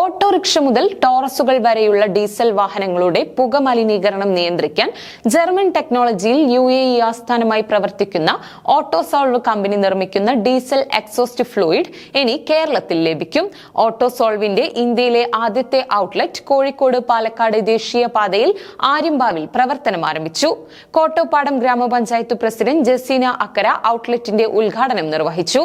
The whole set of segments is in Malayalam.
ഓട്ടോറിക്ഷ മുതൽ ടോറസുകൾ വരെയുള്ള ഡീസൽ വാഹനങ്ങളുടെ പുക മലിനീകരണം നിയന്ത്രിക്കാൻ ജർമ്മൻ ടെക്നോളജിയിൽ യു എ ഇ ആസ്ഥാനമായി പ്രവർത്തിക്കുന്ന ഓട്ടോസോൾവ് കമ്പനി നിർമ്മിക്കുന്ന ഡീസൽ എക്സോസ്റ്റ് ഫ്ലൂയിഡ് ഇനി കേരളത്തിൽ ലഭിക്കും. ഓട്ടോസോൾവിന്റെ ഇന്ത്യയിലെ ആദ്യത്തെ ഔട്ട്ലെറ്റ് കോഴിക്കോട് പാലക്കാട് ദേശീയ പാതയിൽ ആര്യമ്പാവിൽ പ്രവർത്തനം ആരംഭിച്ചു. കോട്ടോപ്പാടം ഗ്രാമപഞ്ചായത്ത് പ്രസിഡന്റ് ജസീന അക്കര ഔട്ട്ലെറ്റിന്റെ ഉദ്ഘാടനം നിർവഹിച്ചു.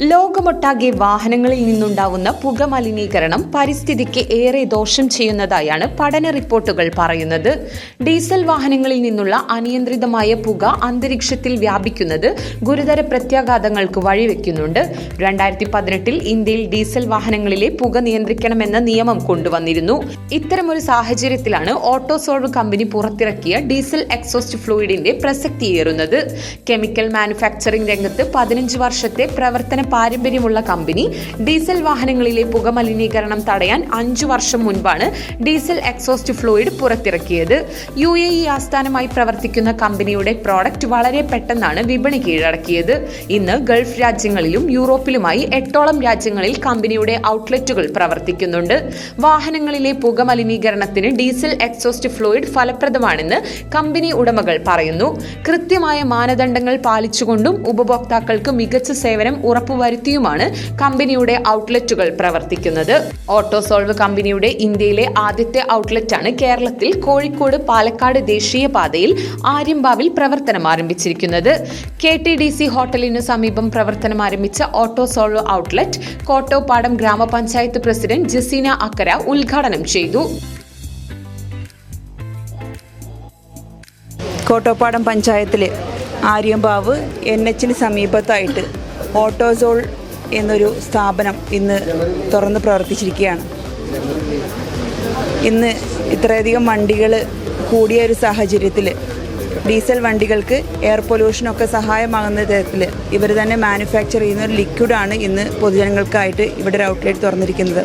ലോകമൊട്ടാകെ വാഹനങ്ങളിൽ നിന്നുണ്ടാവുന്ന പുക മലിനീകരണം പരിസ്ഥിതിക്ക് ഏറെ ദോഷം ചെയ്യുന്നതായാണ് പഠന റിപ്പോർട്ടുകൾ പറയുന്നത്. ഡീസൽ വാഹനങ്ങളിൽ നിന്നുള്ള അനിയന്ത്രിതമായ പുക അന്തരീക്ഷത്തിൽ വ്യാപിക്കുന്നത് ഗുരുതര പ്രത്യാഘാതങ്ങൾക്ക് വഴിവെക്കുന്നുണ്ട്. രണ്ടായിരത്തി പതിനെട്ടിൽ ഇന്ത്യയിൽ ഡീസൽ വാഹനങ്ങളിലെ പുക നിയന്ത്രിക്കണമെന്ന നിയമം കൊണ്ടുവന്നിരുന്നു. ഇത്തരമൊരു സാഹചര്യത്തിലാണ് ഓട്ടോസോൾവ് കമ്പനി പുറത്തിറക്കിയ ഡീസൽ എക്സോസ്റ്റ് ഫ്ലൂയിഡിന്റെ പ്രസക്തിയേറുന്നത്. കെമിക്കൽ മാനുഫാക്ചറിംഗ് രംഗത്ത് പതിനഞ്ച് വർഷത്തെ പ്രവർത്തന പാരമ്പര്യമുള്ള കമ്പനി ഡീസൽ വാഹനങ്ങളിലെ പുകമലിനീകരണം തടയാൻ അഞ്ചു വർഷം മുൻപാണ് ഡീസൽ എക്സോസ്റ്റ് ഫ്ലൂയിഡ് പുറത്തിറക്കിയത്. യു എ ഇ ആസ്ഥാനമായി പ്രവർത്തിക്കുന്ന കമ്പനിയുടെ പ്രോഡക്റ്റ് വളരെ പെട്ടെന്നാണ് വിപണി കീഴടക്കിയത്. ഇന്ന് ഗൾഫ് രാജ്യങ്ങളിലും യൂറോപ്പിലുമായി എട്ടോളം രാജ്യങ്ങളിൽ കമ്പനിയുടെ ഔട്ട്ലെറ്റുകൾ പ്രവർത്തിക്കുന്നുണ്ട്. വാഹനങ്ങളിലെ പുകമലിനീകരണത്തിന് ഡീസൽ എക്സോസ്റ്റ് ഫ്ലൂയിഡ് ഫലപ്രദമാണെന്ന് കമ്പനി ഉടമകൾ പറയുന്നു. കൃത്യമായ മാനദണ്ഡങ്ങൾ പാലിച്ചുകൊണ്ടും ഉപഭോക്താക്കൾക്ക് മികച്ച സേവനം ഉറപ്പുവരുത്തിയുമാണ് കമ്പനിയുടെ ഔട്ട്ലെറ്റുകൾ പ്രവർത്തിക്കുന്നത്. ഓട്ടോസോൾവ് കമ്പനിയുടെ ഇന്ത്യയിലെ ആദ്യത്തെ ഔട്ട്ലെറ്റാണ് കേരളത്തിൽ കോഴിക്കോട് പാലക്കാട് ദേശീയപാതയിൽ ആര്യമ്പാവിൽ പ്രവർത്തനം ആരംഭിച്ചിരിക്കുന്നത്. കെ ടി ഡി സി ഹോട്ടലിന് സമീപം പ്രവർത്തനം ആരംഭിച്ച ഓട്ടോസോൾവ് ഔട്ട്ലെറ്റ് കോട്ടോപ്പാടം ഗ്രാമപഞ്ചായത്ത് പ്രസിഡന്റ് ജസീന അക്കര ഉദ്ഘാടനം ചെയ്തു. കോട്ടോപ്പാടം പഞ്ചായത്തിൽ ആര്യമ്പാവ് എൻ എച്ചിന് സമീപത്തായിട്ട് ഓട്ടോസോൾ എന്നൊരു സ്ഥാപനം ഇന്ന് തുറന്ന് പ്രവർത്തിച്ചിരിക്കുകയാണ്. ഇന്ന് ഇത്രയധികം വണ്ടികൾ കൂടിയ ഒരു സാഹചര്യത്തിൽ ഡീസൽ വണ്ടികൾക്ക് എയർ പൊല്യൂഷനൊക്കെ സഹായമാകുന്ന തരത്തിൽ ഇവർ തന്നെ മാനുഫാക്ചർ ചെയ്യുന്ന ഒരു ലിക്വിഡാണ് ഇന്ന് പൊതുജനങ്ങൾക്കായിട്ട് ഇവിടെ ഒരു ഔട്ട്ലെറ്റ് തുറന്നിരിക്കുന്നത്.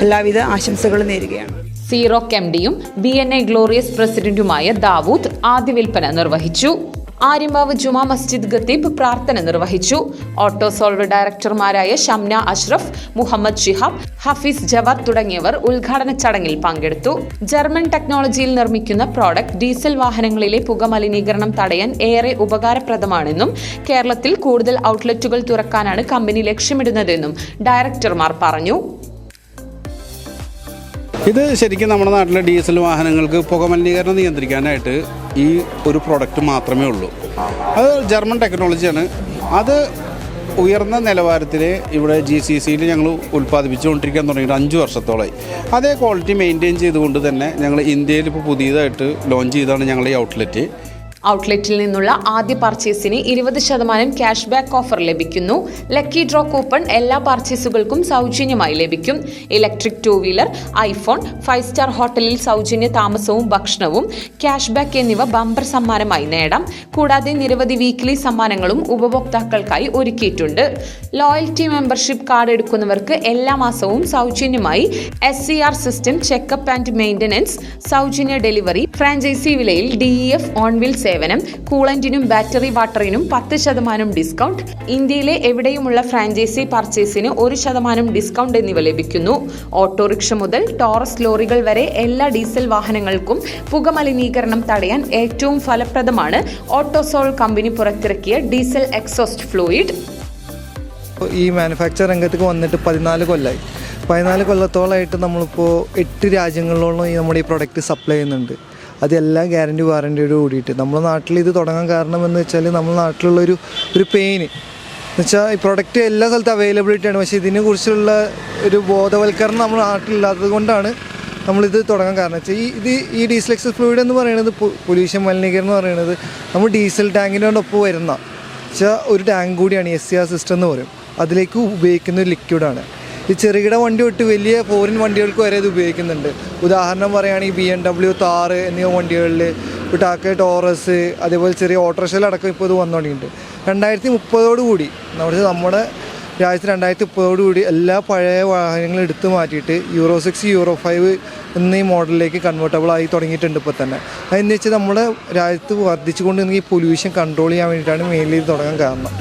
എല്ലാവിധ ആശംസകളും നേരുകയാണ്. സീറോ കെംഡിയും ബി എൻ എ ഗ്ലോറിയസ് പ്രസിഡന്റുമായ ദാവൂദ് ആദ്യ വിൽപ്പന നിർവഹിച്ചു. ആര്യമ്പാവ് ജുമാ മസ്ജിദ് ഖത്തീബ് പ്രാർത്ഥന നിർവഹിച്ചു. ഓട്ടോ സോൾവ് ഡയറക്ടർമാരായ ഷംന അഷ്റഫ് മുഹമ്മദ് ഷിഹാബ് ഹഫീസ് ജവാദ് തുടങ്ങിയവർ ഉദ്ഘാടന ചടങ്ങിൽ പങ്കെടുത്തു. ജർമ്മൻ ടെക്നോളജിയിൽ നിർമ്മിക്കുന്ന പ്രോഡക്റ്റ് ഡീസൽ വാഹനങ്ങളിലെ പുക മലിനീകരണം തടയാൻ ഏറെ ഉപകാരപ്രദമാണെന്നും കേരളത്തിൽ കൂടുതൽ ഔട്ട്ലെറ്റുകൾ തുറക്കാനാണ് കമ്പനി ലക്ഷ്യമിടുന്നതെന്നും ഡയറക്ടർമാർ പറഞ്ഞു. ഇത് ശരിക്കും നമ്മുടെ നാട്ടിലെ ഡീസൽ വാഹനങ്ങൾക്ക് പുകമലിനീകരണം നിയന്ത്രിക്കാനായിട്ട് ഈ ഒരു പ്രോഡക്റ്റ് മാത്രമേ ഉള്ളൂ. അത് ജർമ്മൻ ടെക്നോളജിയാണ് അത് ഉയർന്ന നിലവാരത്തിൽ ഇവിടെ ജി സി സിയിൽ ഞങ്ങൾ ഉൽപ്പാദിപ്പിച്ചുകൊണ്ടിരിക്കാൻ തുടങ്ങിയിട്ട് അഞ്ച് വർഷത്തോളമായി. അതേ ക്വാളിറ്റി മെയിന്റെയിൻ ചെയ്തുകൊണ്ട് തന്നെ ഞങ്ങൾ ഇന്ത്യയിൽ ഇപ്പോൾ പുതിയതായിട്ട് ലോഞ്ച് ചെയ്താണ് ഞങ്ങൾ ഈ ഔട്ട്ലെറ്റ് ഔട്ട്ലെറ്റിൽ നിന്നുള്ള ആദ്യ പർച്ചേസിന് ഇരുപത് ശതമാനം ക്യാഷ് ബാക്ക് ഓഫർ ലഭിക്കുന്നു. ലക്കി ഡ്രോ കൂപ്പൺ എല്ലാ പർച്ചേസുകൾക്കും സൗജന്യമായി ലഭിക്കും. Electric two wheeler iPhone five star ഹോട്ടലിൽ സൗജന്യ താമസവും ഭക്ഷണവും ക്യാഷ് ബാക്ക് എന്നിവ ബമ്പർ സമ്മാനമായി നേടാം. കൂടാതെ നിരവധി വീക്ക്ലി സമ്മാനങ്ങളും ഉപഭോക്താക്കൾക്കായി ഒരുക്കിയിട്ടുണ്ട്. ലോയൽറ്റി മെമ്പർഷിപ്പ് കാർഡ് എടുക്കുന്നവർക്ക് എല്ലാ മാസവും സൗജന്യമായി S C R system checkup and maintenance സൗജന്യ ഡെലിവറി ഫ്രാഞ്ചൈസി വിലയിൽ ഡി ഇ എഫ് ഓൺവിൽ സേവനം കൂളന്റിനും ബാറ്ററി വാട്ടറിനും പത്ത് ശതമാനം ഡിസ്കൗണ്ട്. ഇന്ത്യയിലെ എവിടെയുമുള്ള ഫ്രാഞ്ചൈസി പർച്ചേസിന് ഒരു ശതമാനം ഡിസ്കൗണ്ട് എന്നിവ ലഭിക്കുന്നു. ഓട്ടോറിക്ഷ മുതൽ ടോറസ് ലോറികൾ വരെ എല്ലാ ഡീസൽ വാഹനങ്ങൾക്കും പുകമലിനീകരണം തടയാൻ ഏറ്റവും ഫലപ്രദമാണ് ഓട്ടോസോൾ കമ്പനി പുറത്തിറക്കിയ ഡീസൽ എക്സോസ്റ്റ് ഫ്ലൂയിഡ്. ഈ മാനുഫാക്ചർ രംഗത്തേക്ക് വന്നിട്ട് പതിനാല് കൊല്ലമായി പതിനാല് കൊല്ലത്തോളമായിട്ട് നമ്മളിപ്പോൾ എട്ട് രാജ്യങ്ങളിലോളം ഈ നമ്മുടെ ഈ പ്രൊഡക്റ്റ് സപ്ലൈ ചെയ്യുന്നുണ്ട്. അതെല്ലാം ഗ്യാരണ്ടി വാറന്റിയോട് കൂടിയിട്ട്. നമ്മുടെ നാട്ടിൽ ഇത് തുടങ്ങാൻ കാരണം എന്ന് വെച്ചാൽ നമ്മുടെ നാട്ടിലുള്ള ഒരു ഒരു പെയിന് എന്നുവെച്ചാൽ ഈ പ്രൊഡക്റ്റ് എല്ലാ സ്ഥലത്തും അവൈലബിലിറ്റി ആണ്. പക്ഷേ ഇതിനെ കുറിച്ചുള്ള ഒരു ബോധവൽക്കരണം നമ്മുടെ നാട്ടിലില്ലാത്തത് കൊണ്ടാണ് നമ്മളിത് തുടങ്ങാൻ കാരണം. വെച്ചാൽ ഈ ഇത് ഈ ഡീസൽ എക്സസ് ഫ്ലൂയിഡ് എന്ന് പറയുന്നത് പൊല്യൂഷൻ മലിനീകരണം എന്ന് പറയുന്നത് നമ്മൾ ഡീസൽ ടാങ്കിനോടൊപ്പം വരുന്ന വെച്ചാൽ ഒരു ടാങ്ക് കൂടിയാണ് എസ് സി ആർ സിസ്റ്റം എന്ന് പറയും. അതിലേക്ക് ഉപയോഗിക്കുന്ന ഒരു ലിക്വിഡാണ് ഈ ചെറുകിട വണ്ടി തൊട്ട് വലിയ ഫോറിൻ വണ്ടികൾക്ക് വരെ ഇത് ഉപയോഗിക്കുന്നുണ്ട്. ഉദാഹരണം പറയുകയാണെങ്കിൽ ബി എം ഡബ്ല്യു താറ് എന്നിവ വണ്ടികളിൽ ടാക്ക ടോറസ് അതേപോലെ ചെറിയ ഓട്ടോറിക്ഷയിലടക്കം ഇപ്പോൾ ഇത് വന്നു തുടങ്ങിയിട്ടുണ്ട് രണ്ടായിരത്തി മുപ്പതോട് കൂടി നമ്മുടെ നമ്മുടെ രാജ്യത്ത് രണ്ടായിരത്തി മുപ്പതോടുകൂടി എല്ലാ പഴയ വാഹനങ്ങളും എടുത്തു മാറ്റിയിട്ട് യൂറോ സിക്സ് യൂറോ ഫൈവ് എന്നീ മോഡലിലേക്ക് കൺവേർട്ടബിൾ ആയി തുടങ്ങിയിട്ടുണ്ട് ഇപ്പോൾ തന്നെ. അതെന്ന് വെച്ചാൽ നമ്മുടെ രാജ്യത്ത് വർദ്ധിച്ചുകൊണ്ടിരുന്ന ഈ പൊല്യൂഷൻ കൺട്രോൾ ചെയ്യാൻ വേണ്ടിയിട്ടാണ് മെയിൻലി തുടങ്ങാൻ കാരണം.